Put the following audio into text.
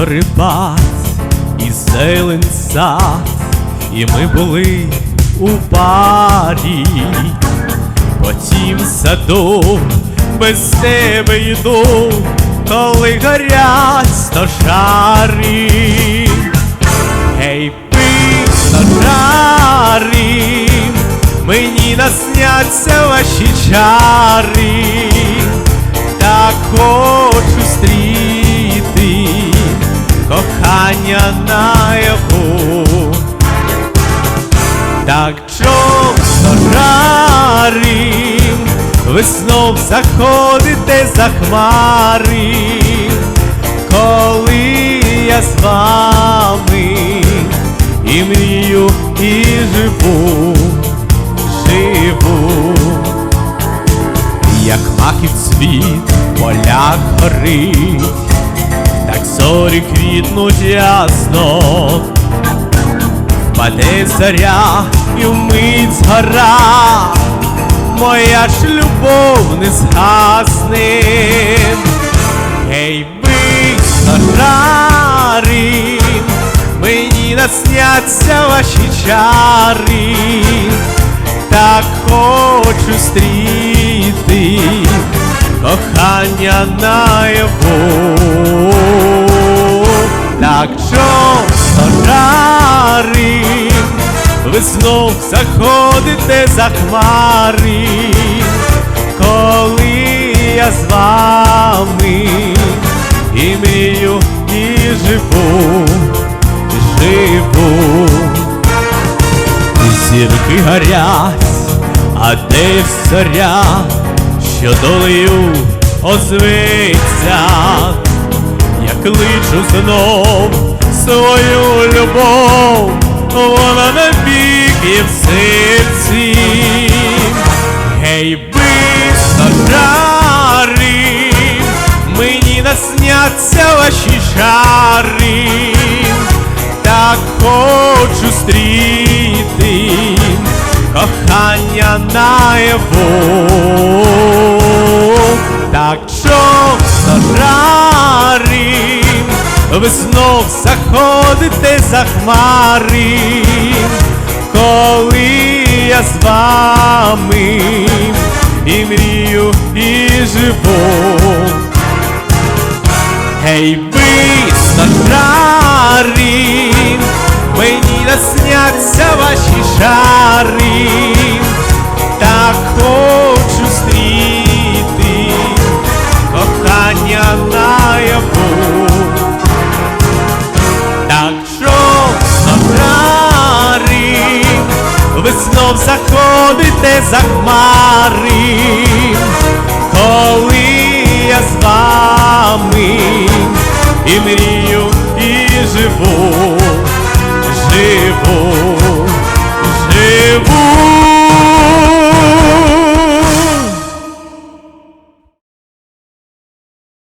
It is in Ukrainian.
зорипад і зелен сад, і ми були у парі, потім саду без тебе йду, коли горять стожари. Гей, пий мені насняться ваші чари, так хочу стріти кохання наяву. Так часто жарим, ви знов заходите за хмари, коли я з вами і мрію, і живу, живу, як маків цвіт в полях горить, зорі квітнуть ясно. Паде заря і вмить згора, моя ж любов не згасне. Гей, бий жари, мені насняться ваші чари, так хочу стріти кохання наяву. Заходите за хмари, коли я з вами і мрію, і живу, живу. Зірки горять, а де зоря, що долею озветься, я кличу знов свою любов, вона навіки в серці. Гей, бисто жари, мені насняться ваші чари, так хочу стріти кохання наяву, так часто жари, ви знов заходите за хмари, коли я з вами і мрію, і живу. Гей, ви стожари, мені насняться ваші шари, заходите за хмари, коли я з вами і мрію, і живу, живу, живу.